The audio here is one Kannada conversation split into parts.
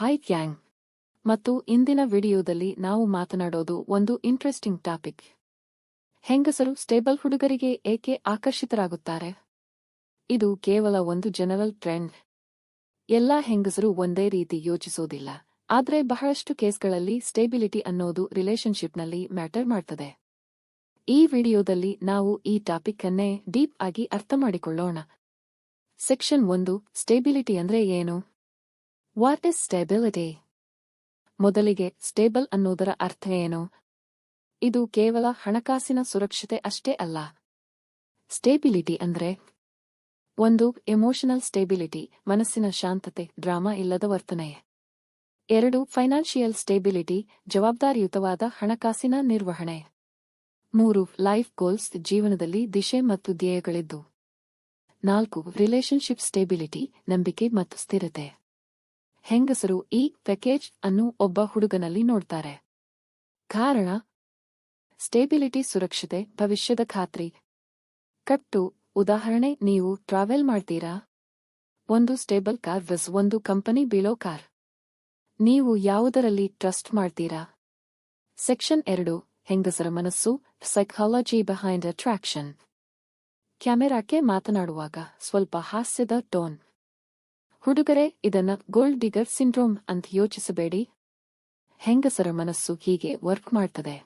ಹಾಯ್ ಗ್ಯಾಂಗ್ ಮತ್ತು ಇಂದಿನ ವಿಡಿಯೋದಲ್ಲಿ ನಾವು ಮಾತನಾಡೋದು ಒಂದು ಇಂಟ್ರೆಸ್ಟಿಂಗ್ ಟಾಪಿಕ್ ಹೆಂಗಸರು ಸ್ಟೇಬಲ್ ಹುಡುಗರಿಗೆ ಏಕೆ ಆಕರ್ಷಿತರಾಗುತ್ತಾರೆ? ಇದು ಕೇವಲ ಒಂದು ಜನರಲ್ ಟ್ರೆಂಡ್ ಎಲ್ಲಾ ಹೆಂಗಸರು ಒಂದೇ ರೀತಿ ಯೋಚಿಸೋದಿಲ್ಲ. ಆದ್ರೆ ಬಹಳಷ್ಟು ಕೇಸ್ಗಳಲ್ಲಿ ಸ್ಟೇಬಿಲಿಟಿ ಅನ್ನೋದು ರಿಲೇಶನ್ಶಿಪ್ನಲ್ಲಿ ಮ್ಯಾಟರ್ ಮಾಡ್ತದೆ. ಈ ವಿಡಿಯೋದಲ್ಲಿ ನಾವು ಈ ಟಾಪಿಕ್ ಅನ್ನೇ ಡೀಪ್ ಆಗಿ ಅರ್ಥ ಮಾಡಿಕೊಳ್ಳೋಣ. ಸೆಕ್ಷನ್ ಒಂದು ಸ್ಟೇಬಿಲಿಟಿ ಅಂದ್ರೆ ಏನು? ವಾಟ್ ಇಸ್ ಸ್ಟೇಬಿಲಿಟಿ ಮೊದಲಿಗೆ ಸ್ಟೇಬಲ್ ಅನ್ನೋದರ ಅರ್ಥ ಏನು? ಇದು ಕೇವಲ ಹಣಕಾಸಿನ ಸುರಕ್ಷತೆ ಅಷ್ಟೇ ಅಲ್ಲ. ಸ್ಟೇಬಿಲಿಟಿ ಅಂದ್ರೆ ಒಂದು ಎಮೋಷನಲ್ ಸ್ಟೇಬಿಲಿಟಿ ಮನಸ್ಸಿನ ಶಾಂತತೆ, ಡ್ರಾಮಾ ಇಲ್ಲದ ವರ್ತನೆ. ಎರಡು ಫೈನಾನ್ಷಿಯಲ್ ಸ್ಟೇಬಿಲಿಟಿ ಜವಾಬ್ದಾರಿಯುತವಾದ ಹಣಕಾಸಿನ ನಿರ್ವಹಣೆ. ಮೂರು ಲೈಫ್ ಗೋಲ್ಸ್ ಜೀವನದಲ್ಲಿ ದಿಶೆ ಮತ್ತು ಧ್ಯೇಯಗಳಿದ್ದು. ನಾಲ್ಕು ರಿಲೇಶನ್ಶಿಪ್ ಸ್ಟೇಬಿಲಿಟಿ ನಂಬಿಕೆ ಮತ್ತು ಸ್ಥಿರತೆ. ಹೆಂಗಸರು ಈ ಪ್ಯಾಕೇಜ್ ಅನ್ನು ಒಬ್ಬ ಹುಡುಗನಲ್ಲಿ ನೋಡ್ತಾರೆ. ಕಾರಣ ಸ್ಟೇಬಿಲಿಟಿ ಸುರಕ್ಷತೆ, ಭವಿಷ್ಯದ ಖಾತ್ರಿ. ಕಟ್ಟು, ಉದಾಹರಣೆ, ನೀವು ಟ್ರಾವೆಲ್ ಮಾಡ್ತೀರಾ? ಒಂದು ಸ್ಟೇಬಲ್ ಕಾರ್ ವಿಸ್ ಒಂದು ಕಂಪನಿ ಬೀಳೋ ಕಾರ್ ನೀವು ಯಾವುದರಲ್ಲಿ ಟ್ರಸ್ಟ್ ಮಾಡ್ತೀರಾ? ಸೆಕ್ಷನ್ ಎರಡು, ಹೆಂಗಸರ ಮನಸ್ಸು ಸೈಕಾಲಜಿ ಬಿಹೈಂಡ್ ಅಟ್ರಾಕ್ಷನ್ ಕ್ಯಾಮೆರಾಕ್ಕೆ ಮಾತನಾಡುವಾಗ ಸ್ವಲ್ಪ ಹಾಸ್ಯದ ಟೋನ್ ಹುಡುಗರೆ, ಇದನ್ನ ಗೋಲ್ಡ್ ಡಿಗರ್ ಸಿಂಡ್ರೋಮ್ ಅಂತ ಯೋಚಿಸಬೇಡಿ. ಹೆಂಗಸರ ಮನಸ್ಸು ಹೀಗೆ ವರ್ಕ್ ಮಾಡ್ತದೆ.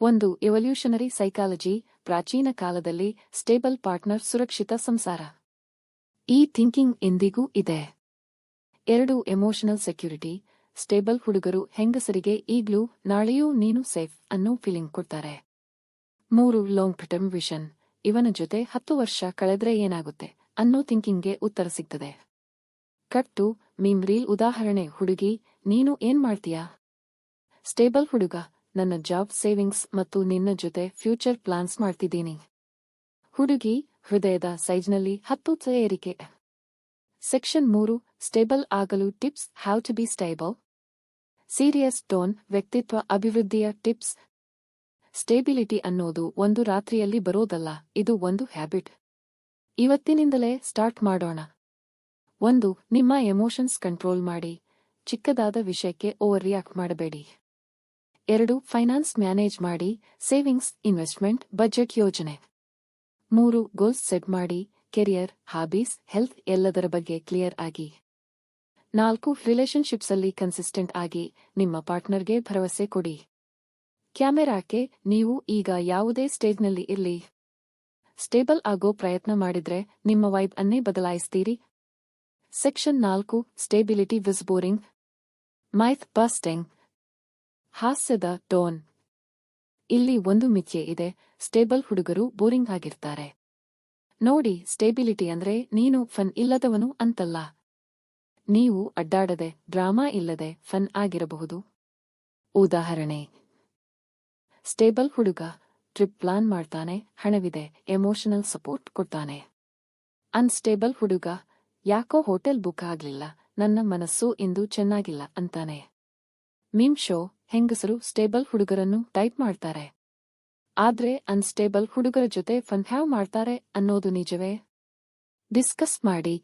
ಒಂದು ಎವಲ್ಯೂಷನರಿ ಸೈಕಾಲಜಿ ಪ್ರಾಚೀನ ಕಾಲದಲ್ಲಿ ಸ್ಟೇಬಲ್ ಪಾರ್ಟ್ನರ್ ಸುರಕ್ಷಿತ ಸಂಸಾರ. ಈ ಥಿಂಕಿಂಗ್ ಎಂದಿಗೂ ಇದೆ. ಎರಡು ಎಮೋಷನಲ್ ಸೆಕ್ಯೂರಿಟಿ, ಸ್ಟೇಬಲ್ ಹುಡುಗರು ಹೆಂಗಸರಿಗೆ ಈಗ್ಲೂ ನಾಳೆಯೂ ನೀನು ಸೇಫ್ ಅನ್ನೋ ಫೀಲಿಂಗ್ ಕೊಡ್ತಾರೆ. ಮೂರು ಲಾಂಗ್ ಟರ್ಮ್ ವಿಷನ್ ಇವನ ಜೊತೆ ಹತ್ತು ವರ್ಷ ಕಳೆದ್ರೆ ಏನಾಗುತ್ತೆ ಅನ್ನೋ ಥಿಂಕಿಂಗ್ಗೆ ಉತ್ತರ ಸಿಗ್ತದೆ. ಕಟ್ಟು ಮೀಮ್ ರೀಲ್ ಉದಾಹರಣೆ, ಹುಡುಗಿ, ನೀನು ಏನ್ ಮಾಡ್ತೀಯಾ? ಸ್ಟೇಬಲ್ ಹುಡುಗ, ನನ್ನ ಜಾಬ್ ಸೇವಿಂಗ್ಸ್ ಮತ್ತು ನಿನ್ನ ಜೊತೆ ಫ್ಯೂಚರ್ ಪ್ಲಾನ್ಸ್ ಮಾಡ್ತಿದ್ದೀನಿ. ಹುಡುಗಿ, ಹೃದಯದ ಸೈಜ್ನಲ್ಲಿ ಹತ್ತು ಏರಿಕೆ. ಸೆಕ್ಷನ್ ಮೂರು, ಸ್ಟೇಬಲ್ ಆಗಲು tips have to be stable. Serious tone, ವ್ಯಕ್ತಿತ್ವ, ಅಭಿವೃದ್ಧಿಯ ಟಿಪ್ಸ್. ಸ್ಟೇಬಿಲಿಟಿ ಅನ್ನೋದು ಒಂದು ರಾತ್ರಿಯಲ್ಲಿ ಬರೋದಲ್ಲ, ಇದು ಒಂದು ಹ್ಯಾಬಿಟ್. ಇವತ್ತಿನಿಂದಲೇ ಸ್ಟಾರ್ಟ್ ಮಾಡೋಣ. ಒಂದು, ನಿಮ್ಮ ಎಮೋಷನ್ಸ್ ಕಂಟ್ರೋಲ್ ಮಾಡಿ. ಚಿಕ್ಕದಾದ ವಿಷಯಕ್ಕೆ ಓವರ್ ರಿಯಾಕ್ಟ್ ಮಾಡಬೇಡಿ. ಎರಡು ಫೈನಾನ್ಸ್ ಮ್ಯಾನೇಜ್ ಮಾಡಿ. ಸೇವಿಂಗ್ಸ್ ಇನ್ವೆಸ್ಟ್ಮೆಂಟ್ ಬಜೆಟ್ ಯೋಜನೆ. ಮೂರು ಗೋಲ್ಸ್ ಸೆಟ್ ಮಾಡಿ. ಕೆರಿಯರ್ ಹಾಬೀಸ್ ಹೆಲ್ತ್ ಎಲ್ಲದರ ಬಗ್ಗೆ ಕ್ಲಿಯರ್ ಆಗಿ. ನಾಲ್ಕು ರಿಲೇಷನ್ಶಿಪ್ಸ್ ಅಲ್ಲಿ ಕನ್ಸಿಸ್ಟೆಂಟ್ ಆಗಿ. ನಿಮ್ಮ ಪಾರ್ಟ್ನರ್ಗೆ ಭರವಸೆ ಕೊಡಿ. ಕ್ಯಾಮೆರಾಕ್ಕೆ ನೀವು ಈಗ ಯಾವುದೇ ಸ್ಟೇಜ್ನಲ್ಲಿ ಇರಲಿ. ಸ್ಟೇಬಲ್ ಆಗೋ ಪ್ರಯತ್ನ ಮಾಡಿದ್ರೆ ನಿಮ್ಮ ವೈಬ್ ಅನ್ನೇ ಬದಲಾಯಿಸ್ತೀರಿ. ಸೆಕ್ಷನ್ ನಾಲ್ಕು stability vs boring myth busting ಹಾಸ್ಯದ ಟೋನ್. ಇಲ್ಲಿ ಒಂದು ಮಿಥ್ಯೆ ಇದೆ. ಸ್ಟೇಬಲ್ ಹುಡುಗರು ಬೋರಿಂಗ್ ಆಗಿರ್ತಾರೆ. ನೋಡಿ ಸ್ಟೇಬಿಲಿಟಿ ಅಂದ್ರೆ ನೀನು ಫನ್ ಇಲ್ಲದವನು ಅಂತಲ್ಲ. ನೀವು ಅಡ್ಡಾಡದೆ ಡ್ರಾಮಾ ಇಲ್ಲದೆ ಫನ್ ಆಗಿರಬಹುದು. ಉದಾಹರಣೆ. ಸ್ಟೇಬಲ್ ಹುಡುಗ. ಟ್ರಿಪ್ ಪ್ಲಾನ್ ಮಾಡ್ತಾನೆ, ಹಣವಿದೆ ಎಮೋಷನಲ್ ಸಪೋರ್ಟ್ ಕೊಡ್ತಾನೆ. ಅನ್ಸ್ಟೇಬಲ್ ಹುಡುಗ. ಯಾಕೋ ಹೋಟೆಲ್ ಬುಕ್ ಆಗ್ಲಿಲ್ಲ, ನನ್ನ ಮನಸ್ಸು ಇಂದು ಚೆನ್ನಾಗಿಲ್ಲ ಅಂತಾನೆ. ಮಿಮ್ಶೋ ಹೆಂಗಸರು ಸ್ಟೇಬಲ್ ಹುಡುಗರನ್ನು ಟೈಪ್ ಮಾಡ್ತಾರೆ. ಆದ್ರೆ ಅನ್ಸ್ಟೇಬಲ್ ಹುಡುಗರ ಜೊತೆ ಫನ್ ಹ್ಯಾವ್ ಮಾಡ್ತಾರೆ ಅನ್ನೋದು ನಿಜವೇ? ಡಿಸ್ಕಸ್ ಮಾಡಿ.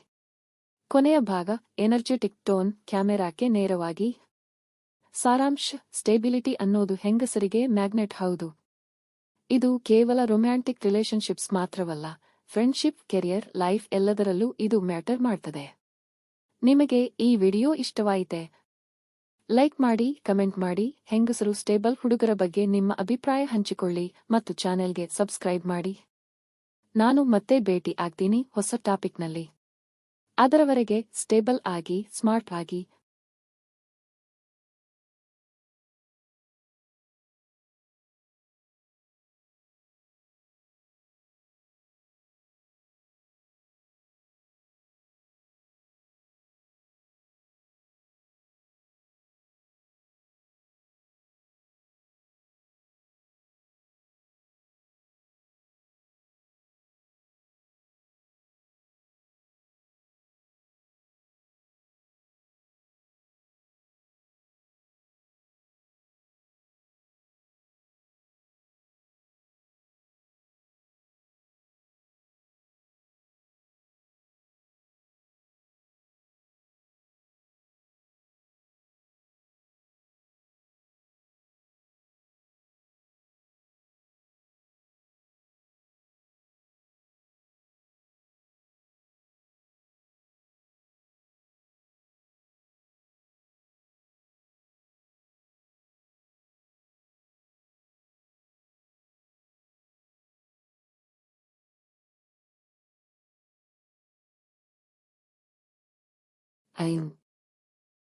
ಕೊನೆಯ ಭಾಗ ಎನರ್ಜೆಟಿಕ್ ಟೋನ್ ಕ್ಯಾಮೆರಾಕ್ಕೆ ನೇರವಾಗಿ. ಸಾರಾಂಶ, ಸ್ಟೇಬಿಲಿಟಿ ಅನ್ನೋದು ಹೆಂಗಸರಿಗೆ ಮ್ಯಾಗ್ನೆಟ್ ಹೌದು. ಇದು ಕೇವಲ ರೊಮ್ಯಾಂಟಿಕ್ ರಿಲೇಷನ್ಶಿಪ್ಸ್ ಮಾತ್ರವಲ್ಲ ಫ್ರೆಂಡ್ಶಿಪ್ ಕೆರಿಯರ್ ಲೈಫ್ ಎಲ್ಲದರಲ್ಲೂ ಇದು ಮ್ಯಾಟರ್ ಮಾಡ್ತದೆ. ನಿಮಗೆ ಈ ವಿಡಿಯೋ ಇಷ್ಟವಾಯಿತೆ? ಲೈಕ್ ಮಾಡಿ, ಕಮೆಂಟ್ ಮಾಡಿ, ಹೆಂಗಸರು ಸ್ಟೇಬಲ್ ಹುಡುಗರ ಬಗ್ಗೆ ನಿಮ್ಮ ಅಭಿಪ್ರಾಯ ಹಂಚಿಕೊಳ್ಳಿ ಮತ್ತು ಚಾನೆಲ್ಗೆ ಸಬ್ಸ್ಕ್ರೈಬ್ ಮಾಡಿ. ನಾನು ಮತ್ತೆ ಭೇಟಿ ಆಗ್ತೀನಿ ಹೊಸ ಟಾಪಿಕ್ನಲ್ಲಿ. ಅದರವರೆಗೆ ಸ್ಟೇಬಲ್ ಆಗಿ, ಸ್ಮಾರ್ಟ್ ಆಗಿ em